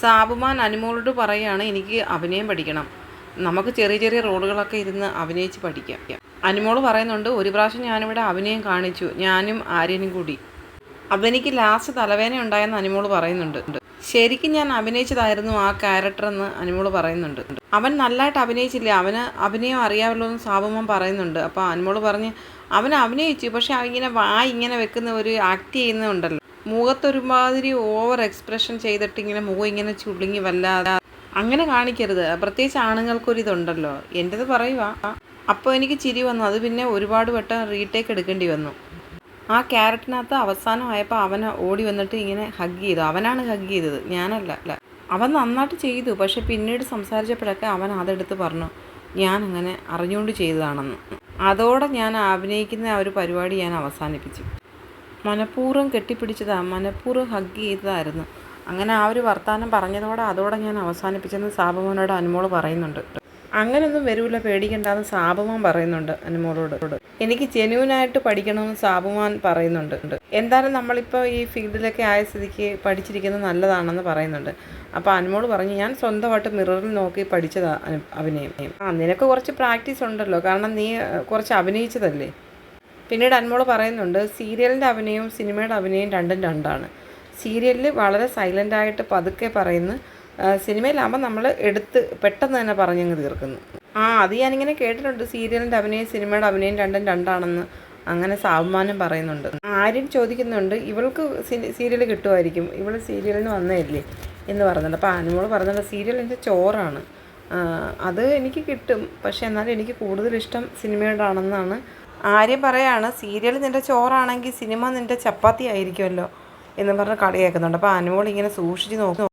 സാബുമാൻ അനുമോളോട് പറയുകയാണ് എനിക്ക് അഭിനയം പഠിക്കണം. നമുക്ക് ചെറിയ ചെറിയ റോളുകളൊക്കെ ഇരുന്ന് അഭിനയിച്ച് പഠിക്കാം. അനുമോൾ പറയുന്നുണ്ട് ഒരു പ്രാവശ്യം ഞാനിവിടെ അഭിനയം കാണിച്ചു. ഞാനും ആര്യനും കൂടി. അതെനിക്ക് ലാസ്റ്റ് തലവേദന ഉണ്ടായെന്ന് അനുമോൾ പറയുന്നുണ്ട്. ശരിക്കും ഞാൻ അഭിനയിച്ചതായിരുന്നു ആ ക്യാരക്ടർ എന്ന് അനുമോൾ പറയുന്നുണ്ട്. അവൻ നല്ലതായിട്ട് അഭിനയിച്ചില്ല? അവന് അഭിനയം അറിയാമല്ലോ എന്ന് സാബുമൻ പറയുന്നുണ്ട്. അപ്പോൾ അനുമോൾ പറഞ്ഞ് അവൻ അഭിനയിച്ചു പക്ഷേ ഇങ്ങനെ വായി ഇങ്ങനെ വെക്കുന്ന ഒരു ആക്ട് ചെയ്യുന്നുണ്ടല്ലോ മുഖത്തൊരുമാതിരി ഓവർ എക്സ്പ്രഷൻ ചെയ്തിട്ട് ഇങ്ങനെ മുഖം ഇങ്ങനെ ചുളുങ്ങി വല്ലാതെ. അങ്ങനെ കാണിക്കരുത്. പ്രത്യേകിച്ച് ആണുങ്ങൾക്കൊരിതുണ്ടല്ലോ. എന്റെത് പറയുക അപ്പോൾ എനിക്ക് ചിരി വന്നു. അത് പിന്നെ ഒരുപാട് വട്ടം റീടേക്ക് എടുക്കേണ്ടി വന്നു. ആ ക്യാരറ്റിനകത്ത് അവസാനമായപ്പോൾ അവൻ ഓടി വന്നിട്ട് ഇങ്ങനെ ഹഗ് ചെയ്തു. അവനാണ് ഹഗ് ചെയ്തത്. ഞാനല്ല. അല്ല. അവൻ നന്നായിട്ട് ചെയ്തു. പക്ഷെ പിന്നീട് സംസാരിച്ചപ്പോഴൊക്കെ അവൻ അതെടുത്ത് പറഞ്ഞു. ഞാൻ അങ്ങനെ അറിഞ്ഞുകൊണ്ട് ചെയ്തതാണെന്ന്. അതോടെ ഞാൻ അഭിനയിക്കുന്ന ആ ഒരു പരിപാടി ഞാൻ അവസാനിപ്പിച്ചു. മനഃപൂർവം കെട്ടിപ്പിടിച്ചതാണ് മനഃപൂർവം ഹഗ് ചെയ്തതായിരുന്നു. അങ്ങനെ ആ ഒരു വർത്തമാനം പറഞ്ഞതോടെ അതോടെ ഞാൻ അവസാനിപ്പിച്ചെന്ന് സാബമോനോട് അനുമോൾ പറയുന്നുണ്ട്. അങ്ങനൊന്നും വരൂല പേടിക്കണ്ടെന്ന് സാബുമാൻ പറയുന്നുണ്ട് അനുമോളോട്. എനിക്ക് ജെന്യൂനായിട്ട് പഠിക്കണമെന്ന് സാബുമാൻ പറയുന്നുണ്ട്. എന്തായാലും നമ്മളിപ്പോൾ ഈ ഫീൽഡിലൊക്കെ ആയ സ്ഥിതിക്ക് പഠിച്ചിരിക്കുന്നത് നല്ലതാണെന്ന് പറയുന്നുണ്ട്. അപ്പോൾ അനുമോൾ പറഞ്ഞു ഞാൻ സ്വന്തമായിട്ട് മിററിൽ നോക്കി പഠിച്ചതാണ് അഭിനയം. ആ നിനക്ക് കുറച്ച് പ്രാക്ടീസ് ഉണ്ടല്ലോ. കാരണം നീ കുറച്ച് അഭിനയിച്ചതല്ലേ? പിന്നീട് അൻമോൾ പറയുന്നുണ്ട് സീരിയലിന്റെ അഭിനയവും സിനിമയുടെ അഭിനയവും രണ്ടും രണ്ടാണ്. സീരിയലിൽ വളരെ സൈലന്റായിട്ട് പതുക്കെ പറയുന്നു. സിനിമയിലാകുമ്പോൾ നമ്മൾ എടുത്ത് പെട്ടെന്ന് തന്നെ പറഞ്ഞങ്ങ് തീർക്കുന്നു. ആ അത് ഞാനിങ്ങനെ കേട്ടിട്ടുണ്ട്. സീരിയലിന്റെ അഭിനയം സിനിമയുടെ അഭിനയം രണ്ടും രണ്ടാണെന്ന് അങ്ങനെ സാബുമാനം പറയുന്നുണ്ട്. ആര്യൻ ചോദിക്കുന്നുണ്ട് ഇവൾക്ക് സീരിയൽ കിട്ടുമായിരിക്കും. ഇവൾ സീരിയലിന് വന്നതല്ലേ? എന്ന് പറയുന്നുണ്ട് അപ്പോൾ അനുമോൾ പറയുന്നുണ്ട് സീരിയൽ എന്റെ ചോറാണ് അത് എനിക്ക് കിട്ടും. പക്ഷേ എന്നാലും എനിക്ക് കൂടുതൽ ഇഷ്ടം സിനിമയോടാണെന്നാണ് ആര്യം പറയാണ് സീരിയൽ നിന്റെ ചോറാണെങ്കിൽ സിനിമ നിന്റെ ചപ്പാത്തി ആയിരിക്കുമല്ലോ എന്ന് പറഞ്ഞ് കളിയാക്കുന്നുണ്ട് അപ്പോൾ അനുമോൾ ഇങ്ങനെ സൂക്ഷിച്ച് നോക്കും